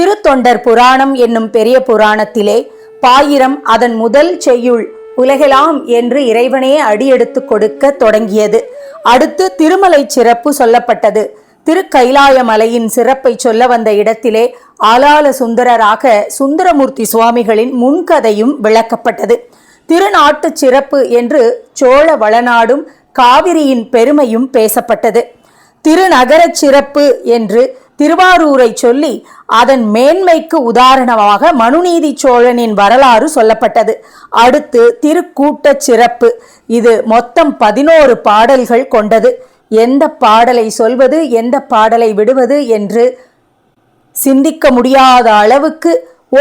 திருத்தொண்டர் புராணம் என்னும் பெரிய புராணத்திலே பாயிரம் அதன் முதல் செய்யுள் உலகெலாம் என்று இறைவனே அடியெடுத்து கொடுக்க தொடங்கியது. அடுத்து திருமலை சிறப்பு சொல்லப்பட்டது. திருக்கைலாய மலையின் சிறப்பை சொல்ல வந்த இடத்திலே ஆலால சுந்தரராக சுந்தரமூர்த்தி சுவாமிகளின் முன்கதையும் விளக்கப்பட்டது. திருநாட்டு சிறப்பு என்று சோழ வளநாடும் காவிரியின் பெருமையும் பேசப்பட்டது. திருநகர சிறப்பு என்று திருவாரூரை சொல்லி அதன் மேன்மைக்கு உதாரணமாக மனுநீதி சோழனின் வரலாறு சொல்லப்பட்டது. அடுத்து திருக்கூட்டச் சிறப்பு. இது மொத்தம் பதினோரு பாடல்கள் கொண்டது. எந்த பாடலை சொல்வது எந்த பாடலை விடுவது என்று சிந்திக்க முடியாத அளவுக்கு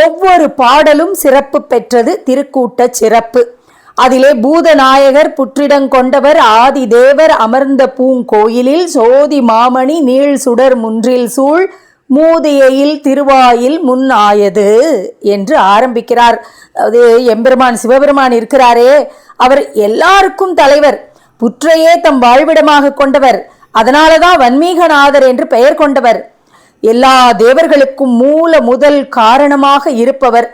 ஒவ்வொரு பாடலும் சிறப்பு பெற்றது திருக்கூட்ட சிறப்பு. அதிலே பூதநாயகர் புற்றிடங்கொண்டவர் ஆதி தேவர் அமர்ந்த பூங்கோயிலில் சோதி மாமணி நீள் சுடர் முன்றில் சூழ் மூதியையில் திருவாயில் முன் ஆயது என்று ஆரம்பிக்கிறார். அது எம்பெருமான் சிவபெருமான் இருக்கிறாரே. அவர் எல்லாருக்கும் தலைவர். புற்றையே தம் வாழ்விடமாக கொண்டவர். அதனாலதான் வன்மீகநாதர் என்று பெயர் கொண்டவர். எல்லா தேவர்களுக்கும் மூல முதல் காரணமாக இருப்பவர்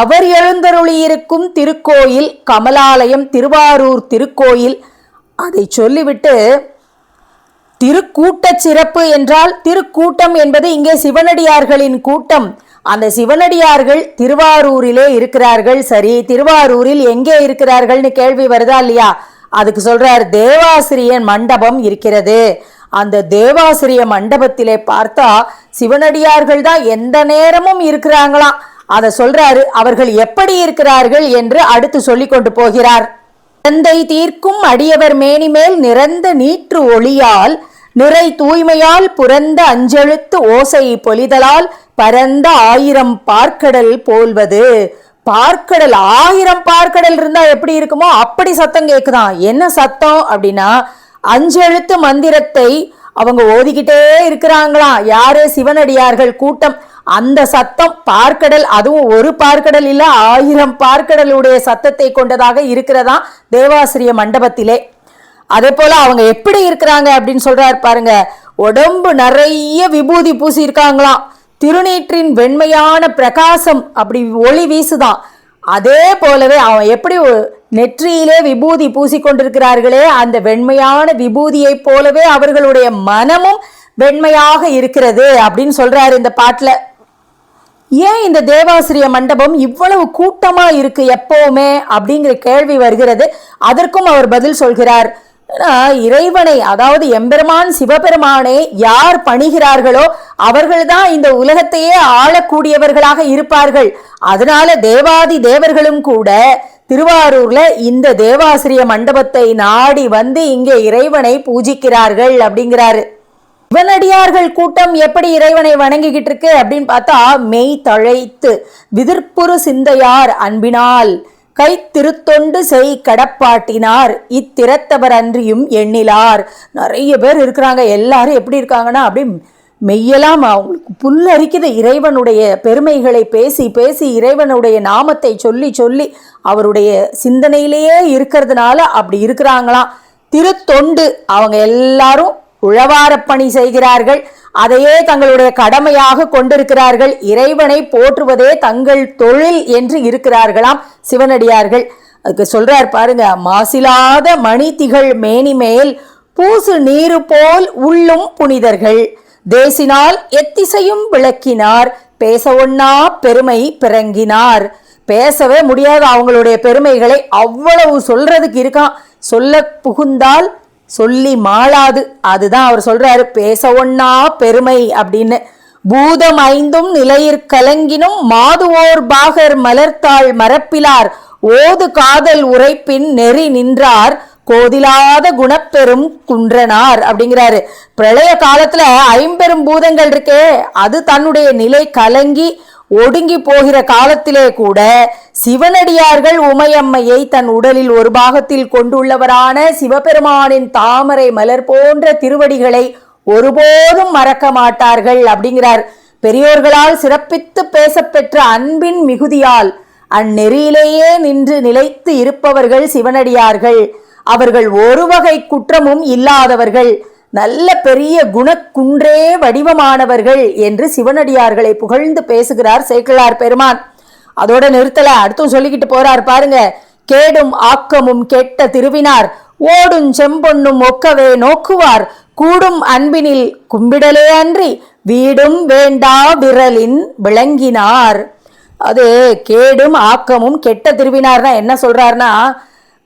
அவர் எழுந்தருளியிருக்கும் திருக்கோயில் கமலாலயம் திருவாரூர் திருக்கோயில். அதை சொல்லிவிட்டு திருக்கூட்ட சிறப்பு என்றால் திருக்கூட்டம் என்பது இங்கே சிவனடியார்களின் கூட்டம். அந்த சிவனடியார்கள் திருவாரூரிலே இருக்கிறார்கள். சரி திருவாரூரில் எங்கே இருக்கிறார்கள்னு கேள்வி வருதா இல்லையா? அதுக்கு சொல்றார் தேவாசிரியன் மண்டபம் இருக்கிறது. அந்த தேவாசிரிய மண்டபத்திலே பார்த்தா சிவனடியார்கள் தான் எந்த நேரமும் இருக்கிறாங்களாம். அதை சொல்றாரு அவர்கள் எப்படி இருக்கிறார்கள் என்று அடுத்து சொல்லிக் கொண்டு போகிறார். தந்தை தீர்க்கும் அடியவர் மேனிமேல் நிறந்த நீற்று ஒளியால் நிறை தூய்மையால் புரந்த அஞ்செழுத்து ஓசை பொலிதலால் பரந்த ஆயிரம் பார்க்கடல் போல்வது. பார்க்கடல் ஆயிரம் பார்க்கடல் இருந்தா எப்படி இருக்குமோ அப்படி சத்தம் கேக்குதான். என்ன சத்தம் அப்படின்னா அஞ்செழுத்து மந்திரத்தை அவங்க ஓதிக்கிட்டே இருக்கிறாங்களாம் யாரே சிவனடியார்கள் கூட்டம்? அந்த சத்தம் பார்க்கடல் அதுவும் ஒரு பார்க்கடல் இல்ல ஆயிரம் பார்க்கடலுடைய சத்தத்தை கொண்டதாக இருக்கிறதா தேவாசிரிய மண்டபத்திலே. அதே போல அவங்க எப்படி இருக்கிறாங்க அப்படின்னு சொல்றாரு பாருங்க. உடம்பு நிறைய விபூதி பூசி இருக்காங்களாம் திருநீற்றின் வெண்மையான பிரகாசம் அப்படி ஒளி வீசுதான். அதே போலவே அவன் எப்படி நெற்றியிலே விபூதி பூசிக்கொண்டிருக்கிறார்களே அந்த வெண்மையான விபூதியைப் போலவே அவர்களுடைய மனமும் வெண்மையாக இருக்கிறது அப்படின்னு சொல்றாரு இந்த பாட்டில். ஏன் இந்த தேவாசிரிய மண்டபம் இவ்வளவு கூட்டமா இருக்கு எப்பவுமே அப்படிங்கிற கேள்வி வருகிறது. அதற்கும் அவர் பதில் சொல்கிறார். இறைவனை அதாவது எம்பெருமான் சிவபெருமானை யார் பணிகிறார்களோ அவர்கள்தான் இந்த உலகத்தையே ஆளக்கூடியவர்களாக இருப்பார்கள். அதனால தேவாதி தேவர்களும் கூட திருவாரூர்ல இந்த தேவாசிரிய மண்டபத்தை நாடி வந்து இங்கே இறைவனை பூஜிக்கிறார்கள் அப்படிங்கிறாரு. சிவனடியார்கள் கூட்டம் எப்படி இறைவனை வணங்கிக்கிட்டு இருக்கு அப்படின்னு பார்த்தா மெய் தழைத்து விதிர்ப்புறு சிந்தையார் அன்பினால் கை திருத்தொண்டு செய் கடப்பாட்டினார் இத்திறத்தவர் அன்றியும் எண்ணிலார். நிறைய பேர் இருக்கிறாங்க எல்லாரும் எப்படி இருக்காங்கன்னா அப்படி மெய்யெல்லாம் அவங்களுக்கு புல்லரிக்குது இறைவனுடைய பெருமைகளை பேசி பேசி இறைவனுடைய நாமத்தை சொல்லி சொல்லி அவருடைய சிந்தனையிலேயே இருக்கிறதுனால அப்படி இருக்கிறாங்களாம். திருத்தொண்டு அவங்க எல்லாரும் உழவார பணி செய்கிறார்கள். அதையே தங்களுடைய கடமையாக கொண்டிருக்கிறார்கள். இறைவனை போற்றுவதே தங்கள் தொழில் என்று இருக்கிறார்களாம் சிவனடியார்கள். அதுக்கு சொல்றார் பாருங்க மாசிலாத மணி திகழ் மேனிமேல் பூசு நீரு போல் உள்ளும் புனிதர்கள். தேசினால் எத்திசையும் விளக்கினார். பேச ஒண்ணா பெருமை பிறங்கினார். பேசவே முடியாது அவங்களுடைய பெருமைகளை அவ்வளவு சொல்றதுக்கு இருக்கான். சொல்ல புகுந்தால் சொல்லி மாளாது. அதுதான் அவர் சொல்றாரு. பேச ஒண்ணா பெருமை அப்படின்னு. பூதம் ஐந்தும் நிலையிற் கலங்கினும் மாதுவோர் பாகர் மலர்த்தாள் மரப்பிலார். ஓது காதல் உரைப்பின் நெறி நின்றார். கோதிலாத குணப்பெரும் குன்றனார் அப்படிங்கிறாரு. பிரளய காலத்துல ஐம்பெரும் பூதங்கள் இருக்கே அது தன்னுடைய நிலை கலங்கி ஒடுங்கி போகிற காலத்திலே கூட சிவனடியார்கள் உமையம்மையை தன் உடலில் ஒரு பாகத்தில் கொண்டுள்ளவரான சிவபெருமானின் தாமரை மலர் போன்ற திருவடிகளை ஒருபோதும் மறக்க மாட்டார்கள் அப்படிங்கிறார். பெரியோர்களால் சிறப்பித்து பேசப்பெற்ற அன்பின் மிகுதியால் அந்நெறியிலேயே நின்று நிலைத்து இருப்பவர்கள் சிவனடியார்கள். அவர்கள் ஒரு வகை குற்றமும் இல்லாதவர்கள் நல்ல பெரிய குணக்குன்றே வடிவமானவர்கள் என்று சிவனடியார்களை புகழ்ந்து பேசுகிறார் சேக்கிழார் பெருமான். அதோட நிறுத்தல அடுத்தும் சொல்லிக்கிட்டு போறார் பாருங்க. கேடும் ஆக்கமும் கெட்ட திருவினார் ஓடும் செம்பொன்னும் ஒக்கவே நோக்குவார். கூடும் அன்பினில் கும்பிடலே அன்றி வீடும் வேண்டா விரலின் விளங்கினார். அது கேடும் ஆக்கமும் கெட்ட திருவினார்னா என்ன சொல்றாருன்னா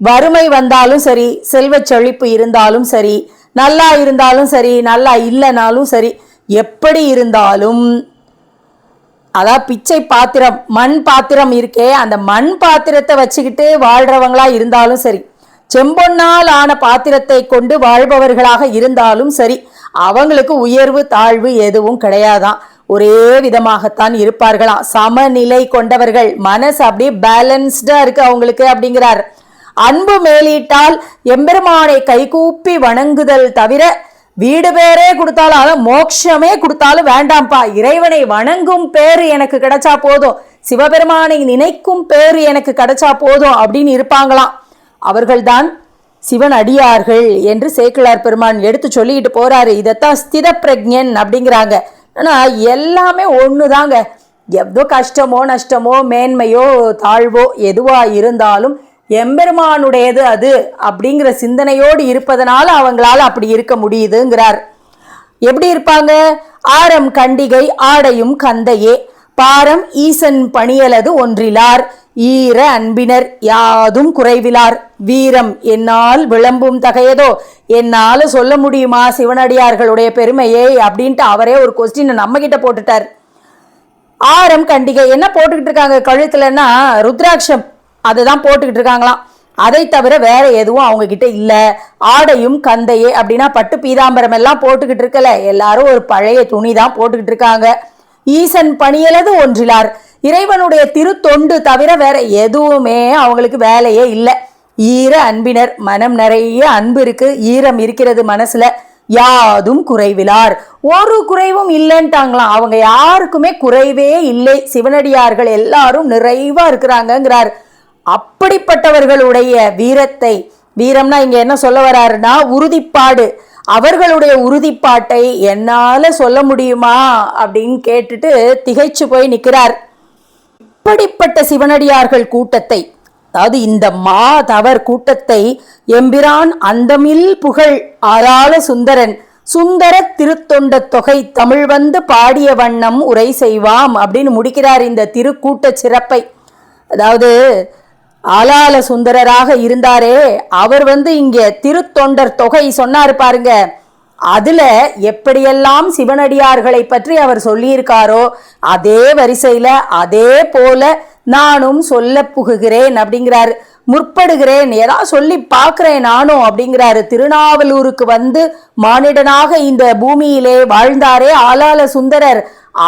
வறுமை வந்தாலும் சரி செல்வச் செழிப்பு இருந்தாலும் சரி நல்லா இருந்தாலும் சரி நல்லா இல்லைனாலும் சரி எப்படி இருந்தாலும் அதான் பிச்சை பாத்திரம் மண் பாத்திரம் இருக்கே அந்த மண் பாத்திரத்தை வச்சுக்கிட்டு வாழ்கிறவங்களாக இருந்தாலும் சரி செம்பொன்னால் ஆன பாத்திரத்தை கொண்டு வாழ்பவர்களாக இருந்தாலும் சரி அவங்களுக்கு உயர்வு தாழ்வு எதுவும் கிடையாதான். ஒரே விதமாகத்தான் இருப்பார்களாம். சமநிலை கொண்டவர்கள் மனசு அப்படியே பேலன்ஸ்டாக இருக்குது அவங்களுக்கு அப்படிங்கிறார். அன்பு மேலிட்டால் எம்பெருமானை கைகூப்பி வணங்குதல் தவிர வீடு பேரே கொடுத்தாலும் அதான் மோட்சமே கொடுத்தாலும் வேண்டாம்ப்பா. இறைவனை வணங்கும் பேர் எனக்கு கிடைச்சா போதும். சிவபெருமானை நினைக்கும் பேர் எனக்கு கிடைச்சா போதும் அப்படின்னு இருப்பாங்களாம். அவர்கள்தான் சிவன் அடியார்கள் என்று சேக்கிழார் பெருமான் எடுத்து சொல்லிக்கிட்டு போறாரு. இதைத்தான் ஸ்தித பிரஜன் அப்படிங்கிறாங்க. ஆனா எல்லாமே ஒண்ணுதாங்க. எவ்வளோ கஷ்டமோ நஷ்டமோ மேன்மையோ தாழ்வோ எதுவா இருந்தாலும் எம்பெருமானுடையது அது அப்படிங்கிற சிந்தனையோடு இருப்பதனால அவங்களால் அப்படி இருக்க முடியுதுங்கிறார். எப்படி இருப்பாங்க? ஆரம் கண்டிகை ஆடையும் கந்தையே பாரம் ஈசன் பணியலது ஒன்றிலார் ஈர அன்பினர் யாதும் குறைவிலார் வீரம் என்னால் விளம்பும் தகையதோ என்னால் சொல்ல முடியுமா சிவனடியார்களுடைய பெருமையே அப்படின்ட்டு அவரே ஒரு கொஸ்டினை நம்ம கிட்ட போட்டுட்டார். ஆரம் கண்டிகை என்ன போட்டுக்கிட்டு இருக்காங்க கழுத்துலன்னா ருத்ராட்சம். அதுதான் போட்டுக்கிட்டு இருக்காங்களாம். அதை தவிர வேற எதுவும் அவங்க கிட்ட இல்ல. ஆடையும் கந்தையே அப்படின்னா பட்டு பீதாம்பரம் எல்லாம் போட்டுக்கிட்டு இருக்கல. எல்லாரும் ஒரு பழைய துணி தான் போட்டுக்கிட்டு இருக்காங்க. ஈசன் பணியலது ஒன்றிலார். இறைவனுடைய திருத்தொண்டு தவிர வேற எதுவுமே அவங்களுக்கு வேலையே இல்லை. ஈர அன்பினர் மனம் நிறைய அன்பு இருக்கு. ஈரம் இருக்கிறது மனசுல. யாதும் குறைவிலார். ஒரு குறைவும் இல்லைன்ட்டாங்களாம். அவங்க யாருக்குமே குறைவே இல்லை. சிவனடியார்கள் எல்லாரும் நிறைவா இருக்கிறாங்கங்கிறார். அப்படிப்பட்டவர்களுடைய வீரத்தை வீரம்னா இங்க என்ன சொல்ல வராருன்னா உறுதிப்பாடு. அவர்களுடைய உறுதிப்பாட்டை என்னால சொல்ல முடியுமா அப்படின்னு கேட்டுட்டு திகைச்சு போய் நிற்கிறார் இப்படிப்பட்ட சிவனடியார்கள் கூட்டத்தை அதாவது இந்த மாதவர் கூட்டத்தை எம்பிரான் அந்தமில் புகழ் ஆராள சுந்தரன் சுந்தர திருத்தொண்ட தொகை தமிழ் வந்து பாடிய வண்ணம் உரை செய்வாம் அப்படின்னு முடிக்கிறார் இந்த திருக்கூட்ட சிறப்பை. அதாவது ஆலால சுந்தரராக இருந்தாரே. அவர் வந்து இங்கே திருத்தொண்டர் தொகை சொன்னார் பாருங்க. அதுல எப்படியெல்லாம் சிவனடியார்களை பற்றி அவர் சொல்லியிருக்காரோ அதே வரிசையில அதே போல நானும் சொல்ல புகுகிறேன் அப்படிங்கிறாரு. முற்படுகிறேன் ஏதாவது சொல்லி பார்க்கிறேன் நானும் அப்படிங்கிறாரு. திருநாவலூருக்கு வந்து மானிடனாக இந்த பூமியிலே வாழ்ந்தாரே ஆலால சுந்தரர்.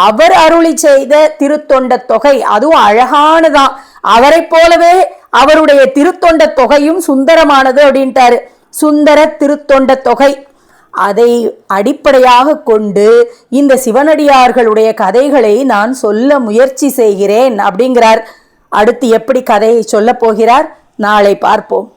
அவர் அருளி செய்த திருத்தொண்ட தொகை அதுவும் அழகானதான். அவரை போலவே அவருடைய திருத்தொண்ட தொகையும் சுந்தரமானது அப்படின்ட்டாரு. சுந்தர திருத்தொண்ட தொகை. அதை அடிப்படையாக கொண்டு இந்த சிவனடியார்களுடைய கதைகளை நான் சொல்ல முயற்சி செய்கிறேன் அப்படிங்கிறார். அடுத்து எப்படி கதையை சொல்லப் போகிறார்? நாளை பார்ப்போம்.